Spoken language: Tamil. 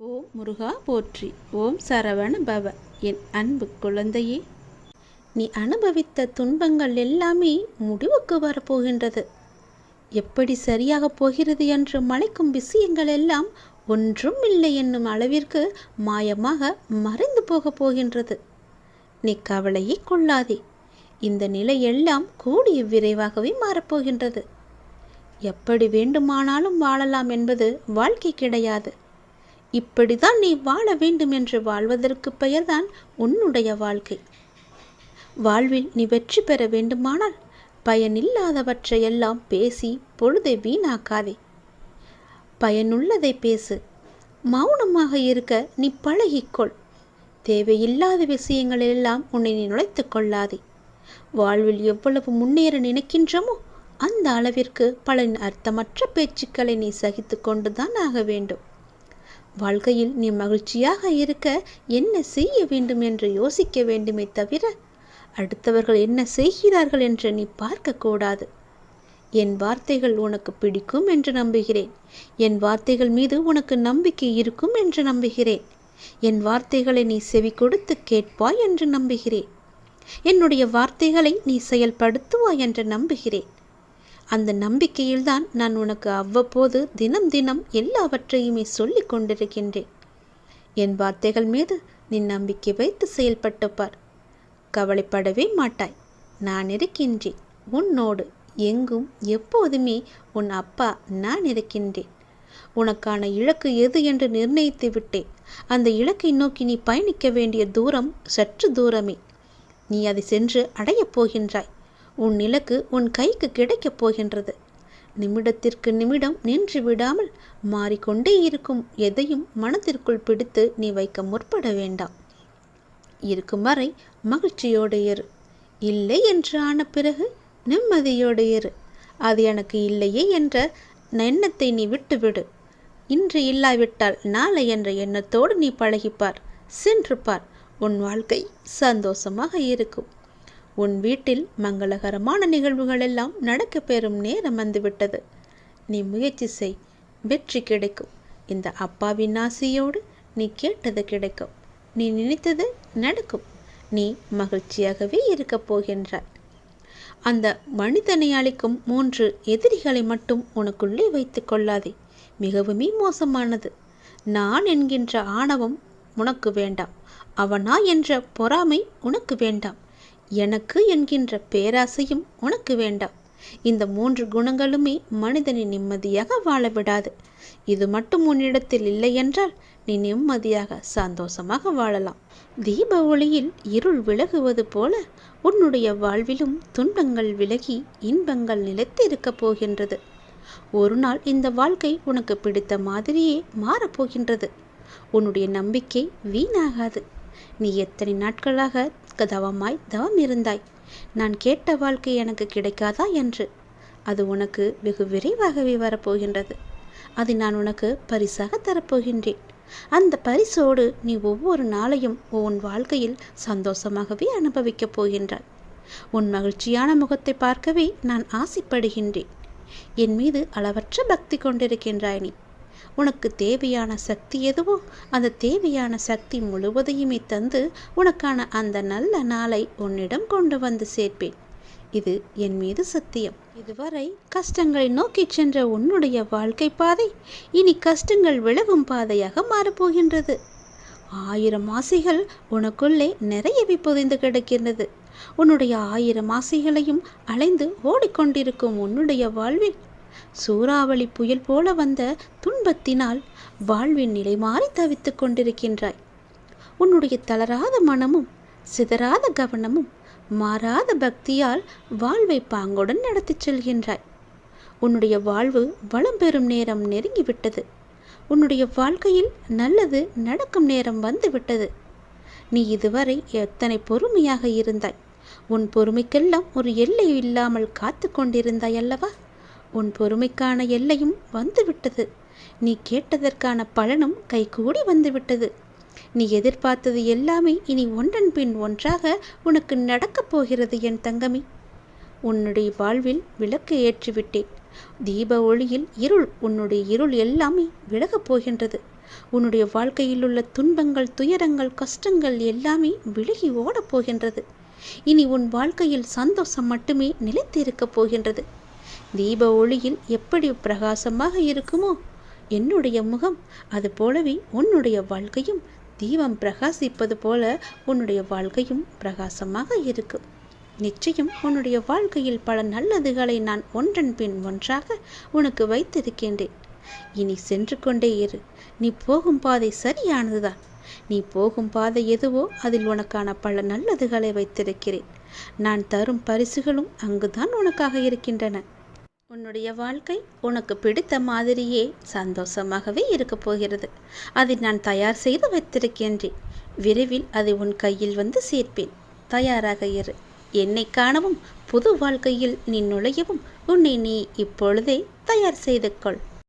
ஓம் முருகா போற்றி. ஓம் சரவண பவ என் அன்பு குழந்தையே நீ அனுபவித்த துன்பங்கள் எல்லாமே முடிவுக்கு வரப்போகின்றது. எப்படி சரியாகப் போகிறது என்று மலைக்கும் விஷயங்கள் எல்லாம் ஒன்றும் இல்லை என்னும் அளவிற்கு மாயமாக மறைந்து போகப் போகின்றது. நீ கவலையை கொள்ளாதே. இந்த நிலை எல்லாம் கூடிய விரைவாகவே மாறப்போகின்றது. எப்படி வேண்டுமானாலும் வாழலாம் என்பது வாழ்க்கை கிடையாது. இப்படிதான் நீ வாழ வேண்டும் என்று வாழ்வதற்கு பெயர்தான் உன்னுடைய வாழ்க்கை. வாழ்வில் நீ வெற்றி பெற வேண்டுமானால் பயனில்லாதவற்றையெல்லாம் பேசி பொழுதை வீணாக்காதே. பயனுள்ளதை பேசு. மௌனமாக இருக்க நீ பழகிக்கொள். தேவையில்லாத விஷயங்களெல்லாம் உன்னை நீ நுழைத்து கொள்ளாதே. வாழ்வில் எவ்வளவு முன்னேற நினைக்கின்றமோ அந்த அளவிற்கு பல அர்த்தமற்ற பேச்சுக்களை நீ சகித்து கொண்டுதான் ஆக வேண்டும். வாழ்க்கையில் நீ மகிழ்ச்சியாக இருக்க என்ன செய்ய வேண்டும் என்று யோசிக்க வேண்டுமே தவிர அடுத்தவர்கள் என்ன செய்கிறார்கள் என்று நீ பார்க்கக்கூடாது. என் வார்த்தைகள் உனக்கு பிடிக்கும் என்று நம்புகிறேன். என் வார்த்தைகள் மீது உனக்கு நம்பிக்கை இருக்கும் என்று நம்புகிறேன். என் வார்த்தைகளை நீ செவி கொடுத்து கேட்பாய் என்று நம்புகிறேன். என்னுடைய வார்த்தைகளை நீ செயல்படுத்துவாய் என்று நம்புகிறேன். அந்த நம்பிக்கையில்தான் நான் உனக்கு அவ்வப்போது தினம் தினம் எல்லாவற்றையுமே சொல்லி கொண்டிருக்கின்றேன். என் வார்த்தைகள் மீது நீ நம்பிக்கை வைத்து செயல்பட்டு பார். கவலைப்படவே மாட்டாய். நான் இருக்கின்றேன். உன்னோடு எங்கும் எப்போதுமே உன் அப்பா நான் இருக்கின்றேன். உனக்கான இலக்கு எது என்று நிர்ணயித்து விட்டேன். அந்த இலக்கை நோக்கி நீ பயணிக்க வேண்டிய தூரம் சற்று தூரமே. நீ அதை சென்று அடையப் போகின்றாய். உன் இலக்கு உன் கைக்கு கிடைக்கப் போகின்றது. நிமிடத்திற்கு நிமிடம் நின்று விடாமல் மாறிக்கொண்டே இருக்கும் எதையும் மனத்திற்குள் பிடித்து நீ வைக்க முற்பட வேண்டாம். இருக்கும் வரை மகிழ்ச்சியோடு இரு. இல்லை என்று ஆன பிறகு நிம்மதியோடு இரு. அது எனக்கு இல்லையே என்ற எண்ணத்தை நீ விட்டுவிடு. இன்று இல்லாவிட்டால் நாளை என்ற எண்ணத்தோடு நீ பழகிப்பார் சென்று பார் உன் வாழ்க்கை சந்தோஷமாக இருக்கும். உன் வீட்டில் மங்களகரமான நிகழ்வுகள் எல்லாம் நடக்கப் பெறும் நேரம் வந்துவிட்டது. நீ முயற்சி செய். வெற்றி கிடைக்கும். இந்த அப்பாவின் ஆசையோடு நீ கேட்டது கிடைக்கும். நீ நினைத்தது நடக்கும். நீ மகிழ்ச்சியாகவே இருக்கப் போகின்றாய். அந்த மனிதனை அளிக்கும் மூன்று எதிரிகளை மட்டும் உனக்குள்ளே வைத்து கொள்ளாதே. மிகவுமே மோசமானது. நான் என்கின்ற ஆணவம் உனக்கு வேண்டாம். அவனா என்ற பொறாமை உனக்கு வேண்டாம். எனக்கு என்கின்ற பேராசையும் உனக்கு வேண்டாம். இந்த மூன்று குணங்களுமே மனிதனை நிம்மதியாக வாழ விடாது இது மட்டும் உன்னிடத்தில் இல்லை என்றால் நீ நிம்மதியாக சந்தோஷமாக வாழலாம். தீப ஒளியில் இருள் விலகுவது போல உன்னுடைய வாழ்விலும் துன்பங்கள் விலகி இன்பங்கள் நிலைத்து இருக்கப் போகின்றது. ஒரு நாள் இந்த வாழ்க்கை உனக்கு பிடித்த மாதிரியே மாறப்போகின்றது உன்னுடைய நம்பிக்கை வீணாகாது. நீ எத்தனை நாட்களாக தவமாய் தவம் இருந்தாய். நான் கேட்ட வாழ்க்கை எனக்கு கிடைக்காதா என்று? அது உனக்கு வெகு விரைவாகவே வரப்போகின்றது. அதை நான் உனக்கு பரிசாக தரப்போகின்றேன். அந்த பரிசோடு நீ ஒவ்வொரு நாளையும் உன் வாழ்க்கையில் சந்தோஷமாகவே அனுபவிக்கப் போகின்றாய். உன் மகிழ்ச்சியான முகத்தை பார்க்கவே நான் ஆசைப்படுகின்றேன். என் மீது அளவற்ற பக்தி கொண்டிருக்கின்றாய் நீ. உனக்கு தேவையான சக்தி எதுவோ அந்த தேவையான சக்தி முழுவதையுமே தந்து உனக்கான அந்த நல்ல நாளை உன்னிடம் கொண்டு வந்து சேர்ப்பேன். இது என் மீது சத்தியம். இதுவரை கஷ்டங்களை நோக்கி சென்ற உன்னுடைய வாழ்க்கை பாதை இனி கஷ்டங்கள் விலகும் பாதையாக மாறப்போகின்றது. ஆயிரம் ஆசைகள் உனக்குள்ளே நிறையவே புதைந்து கிடக்கின்றது. உன்னுடைய ஆயிரம் ஆசைகளையும் அலைந்து ஓடிக்கொண்டிருக்கும் உன்னுடைய வாழ்வில் சூறாவளி புயல் போல வந்த துன்பத்தினால் வாழ்வின் நிலை மாறி தவித்துக் கொண்டிருக்கின்றாய். உன்னுடைய தளராத மனமும் சிதறாத கவனமும் மாறாத பக்தியால் வாழ்வை பாங்குடன் நடத்திச் செல்கின்றாய். உன்னுடைய வாழ்வு வளம் பெறும் நேரம் நெருங்கிவிட்டது. உன்னுடைய வாழ்க்கையில் நல்லது நடக்கும் நேரம் வந்துவிட்டது. நீ இதுவரை எத்தனை பொறுமையாக இருந்தாய்? உன் பொறுமைக்கெல்லாம் ஒரு எல்லை இல்லாமல் காத்து கொண்டிருந்தாய் அல்லவா? உன் பொறுமைக்கான எல்லையும் வந்துவிட்டது. நீ கேட்டதற்கான பலனும் கைகூடி வந்துவிட்டது. நீ எதிர்பார்த்தது எல்லாமே இனி ஒன்றன் பின் ஒன்றாக உனக்கு நடக்கப் போகிறது என் தங்கமி. உன்னுடைய வாழ்வில் விளக்கு ஏற்றிவிட்டேன். தீப ஒளியில் இருள் உன்னுடைய இருள் எல்லாமே விலகப் போகின்றது. உன்னுடைய வாழ்க்கையில் உள்ள துன்பங்கள் துயரங்கள் கஷ்டங்கள் எல்லாமே விலகி ஓடப் போகின்றது. இனி உன் வாழ்க்கையில் சந்தோஷம் மட்டுமே நிலைத்திருக்கப் போகின்றது. தீப ஒளியில் எப்படி பிரகாசமாக இருக்குமோ? என்னுடைய முகம் அது போலவே உன்னுடைய வாழ்க்கையும் தீபம் பிரகாசிப்பது போல உன்னுடைய வாழ்க்கையும் பிரகாசமாக இருக்கும் நிச்சயம் உன்னுடைய வாழ்க்கையில் பல நல்லதுகளை நான் ஒன்றன் பின் ஒன்றாக உனக்கு வைத்திருக்கின்றேன். இனி சென்று கொண்டே இரு. நீ போகும் பாதை சரியானதுதான். நீ போகும் பாதை எதுவோ அதில் உனக்கான பல நல்லதுகளை வைத்திருக்கிறேன். நான் தரும் பரிசுகளும் அங்குதான் உனக்காக இருக்கின்றன. உன்னுடைய வாழ்க்கை உனக்கு பிடித்த மாதிரியே சந்தோஷமாகவே இருக்கப் போகிறது. அதை நான் தயார் செய்து வைத்திருக்கின்றேன். விரைவில் அதை உன் கையில் வந்து சேர்ப்பேன். தயாராக இரு. என்னை காணவும் புது வாழ்க்கையில் நீ நுழையவும் உன்னை நீ இப்பொழுதே தயார் செய்து கொள்.